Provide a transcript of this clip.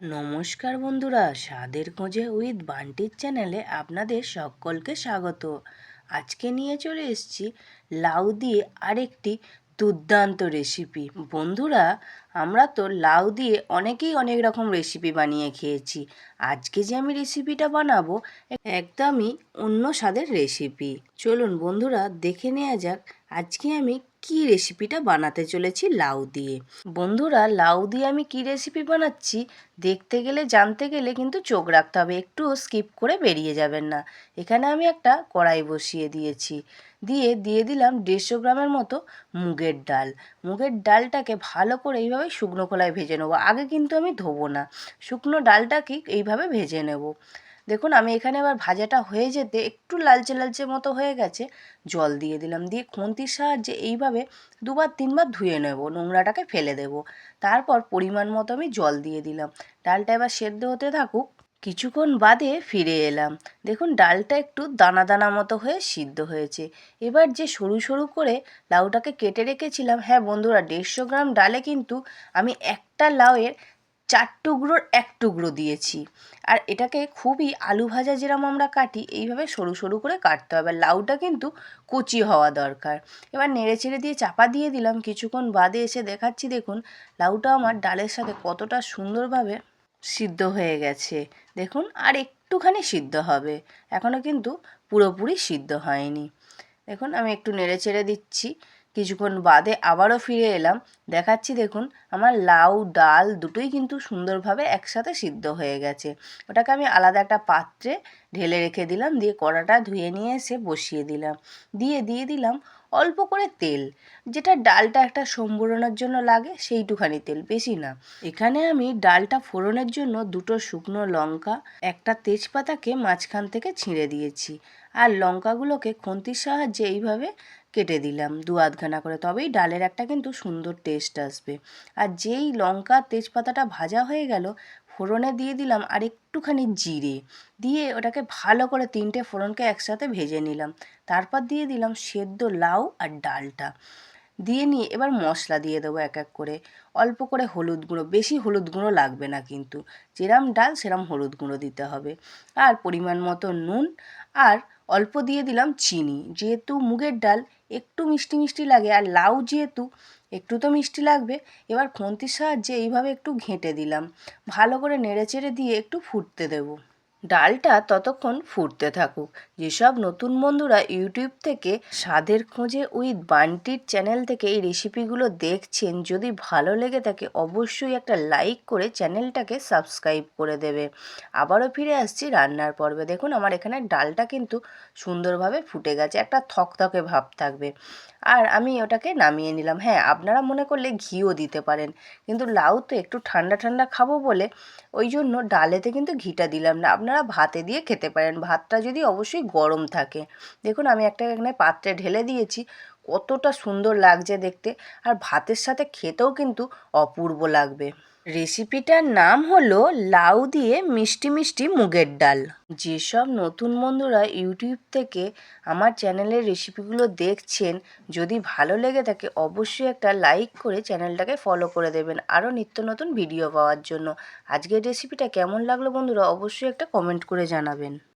নমস্কার বন্ধুরা, স্বাদের খোঁজে উইথ বান্টির চ্যানেলে আপনাদের সকলকে স্বাগত। আজকে নিয়ে চলে এসেছি লাউ দিয়ে আরেকটি দুর্দান্ত রেসিপি বন্ধুরা, আমরা তো লাউ দিয়ে অনেকেই অনেক রকম রেসিপি বানিয়ে খেয়েছি। আজকে যে আমি রেসিপিটা বানাবো, একদমই অন্য স্বাদের রেসিপি চলুন বন্ধুরা, দেখে নেওয়া যাক। আজকে আমি কি রেসিপিটা বানাতে চলেছি লাউ দিয়ে? বন্ধুরা, লাউ দিয়ে আমি কি রেসিপি বানাচ্ছি? দেখতে গেলে, জানতে গেলে কিন্তু চোখ রাখতে হবে। একটু স্কিপ করে বেরিয়ে যাবেন না। এখানে আমি একটা কড়াই বসিয়ে দিয়েছি। দিয়ে দিয়ে দিলাম দেড়শো গ্রামের মতো মুগের ডাল। মুগের ডালটাকে ভালো করে এইভাবে শুকনো খোলায় ভেজে নেব। আগে কিন্তু আমি ধোবো না। শুকনো ডালটাকে এইভাবে ভেজে নেব। দেখুন, আমি এখানে এবার ভাজাটা হয়ে যেতে একটু লালচে লালচে মতো হয়ে গেছে। জল দিয়ে দিলাম, দিয়ে খুন্তির সাহায্যে এইভাবে দুবার, তিনবার ধুয়ে নেব, নোংরাটাকে ফেলে দেব। তারপর পরিমাণ মতো আমি জল দিয়ে দিলাম। ডালটা এবার সেদ্ধ হতে থাকুক, কিছুক্ষণ বাদে ফিরে এলাম। দেখুন, ডালটা একটু দানা দানা মতো হয়ে সিদ্ধ হয়েছে। এবার যে সরু সরু করে লাউটাকে কেটে রেখেছিলাম হ্যাঁ বন্ধুরা, দেড়শো গ্রাম ডালে কিন্তু আমি একটা লাউয়ের চার টুকরোর এক টুকরো দিয়েছি। আর এটাকে খুবই আলু ভাজা যেরকম আমরা কাটি, এইভাবে সরু সরু করে কাটতে হবে। লাউটা কিন্তু কুচি হওয়া দরকার। এবার নেড়ে চেড়ে দিয়ে চাপা দিয়ে দিলাম। কিছুক্ষণ বাদে এসে দেখাচ্ছি, দেখুন, লাউটা আমার ডালের সাথে কতটা সুন্দরভাবে সিদ্ধ হয়ে গেছে। দেখুন, আর একটুখানি সিদ্ধ হবে। এখনও কিন্তু পুরোপুরি সিদ্ধ হয়নি। দেখুন, আমি একটু নেড়ে চেড়ে দিচ্ছি। কিছুক্ষণ বাদে আবারও ফিরে এলাম। দেখাচ্ছি দেখুন, আমার লাউ, ডাল দুটোই কিন্তু সুন্দরভাবে একসাথে সিদ্ধ হয়ে গেছে। ওটাকে আমি আলাদা একটা পাত্রে ঢেলে রেখে দিলাম, দিয়ে কড়াটা ধুয়ে নিয়ে এসে বসিয়ে দিলাম। দিয়ে দিয়ে দিলাম অল্প করে তেল। যেটা ডালটা একটা সম্বরণের জন্য লাগে, সেইটুখানি তেল, বেশি না। এখানে আমি ডালটা ফোড়নের জন্য দুটো শুকনো লঙ্কা, একটা তেজপাতাকে মাঝখান থেকে ছিঁড়ে দিয়েছি। আর লঙ্কাগুলোকে খুন্তির সাহায্যে এইভাবে কেটে দিলাম, দু আধখানা করে। তবেই ডালের একটা কিন্তু সুন্দর টেস্ট আসবে। আর যেই লঙ্কা তেজপাতাটা ভাজা হয়ে গেল ফোড়নে দিয়ে দিলাম আর একটুখানি জিরে। দিয়ে ওটাকে ভালো করে তিনটে ফোড়নকে একসাথে ভেজে নিলাম। তারপর দিয়ে দিলাম সেদ্ধ লাউ আর ডালটা। দিয়ে নিয়ে এবার মশলা দিয়ে দেবো এক এক করে। অল্প করে হলুদ গুঁড়ো, বেশি হলুদ গুঁড়ো লাগবে না কিন্তু। যেরাম ডাল সেরাম হলুদ গুঁড়ো দিতে হবে। আর পরিমাণ মতো নুন আর অল্প দিয়ে দিলাম চিনি। যেহেতু মুগের ডাল একটু মিষ্টি মিষ্টি লাগে আর লাউ যেহেতু একটু তো মিষ্টি লাগবে, এবার খন্তির সাহায্যে এইভাবে একটু ঘেঁটে দিলাম। ভালো করে নেড়ে চেড়ে দিয়ে একটু ফুটতে দেবো। ডালটা ততক্ষণ ফুটতে থাকুক। যেসব নতুন বন্ধুরা ইউটিউব থেকে স্বাদের খোঁজে উইথ বান্টির চ্যানেল থেকে এই রেসিপিগুলো দেখছেন, যদি ভালো লেগে থাকে, অবশ্যই একটা লাইক করে চ্যানেলটাকে সাবস্ক্রাইব করে দেবে। আবারও ফিরে আসছি রান্নার পর্বে। দেখুন, আমার এখানে ডালটা কিন্তু সুন্দরভাবে ফুটে গেছে, একটা থকথকে ভাব থাকবে। আর আমি ওটাকে নামিয়ে নিলাম। হ্যাঁ আপনারা মনে করলে ঘিও দিতে পারেন, কিন্তু লাউ তো একটু ঠান্ডা ঠান্ডা খাব বলে ওই জন্য ডালেতে কিন্তু ঘিটা দিলাম না। আপনারা ভাতে দিয়ে খেতে পারেন। ভাতটা যদি অবশ্যই গরম থাকে। দেখুন, আমি একটা এখানে পাত্রে ঢেলে দিয়েছি। কতটা সুন্দর লাগছে দেখতে। আর ভাতের সাথে খেতেও কিন্তু অপূর্ব লাগবে। রেসিপিটার নাম হলো লাউ দিয়ে মিষ্টি মিষ্টি মুগের ডাল। যেসব নতুন বন্ধুরা ইউটিউব থেকে আমার চ্যানেলের রেসিপিগুলো দেখছেন, যদি ভালো লেগে থাকে অবশ্যই একটা লাইক করে চ্যানেলটাকে ফলো করে দেবেন আরও নিত্য নতুন ভিডিও পাওয়ার জন্য। আজকের রেসিপিটা কেমন লাগল বন্ধুরা অবশ্যই একটা কমেন্ট করে জানাবেন।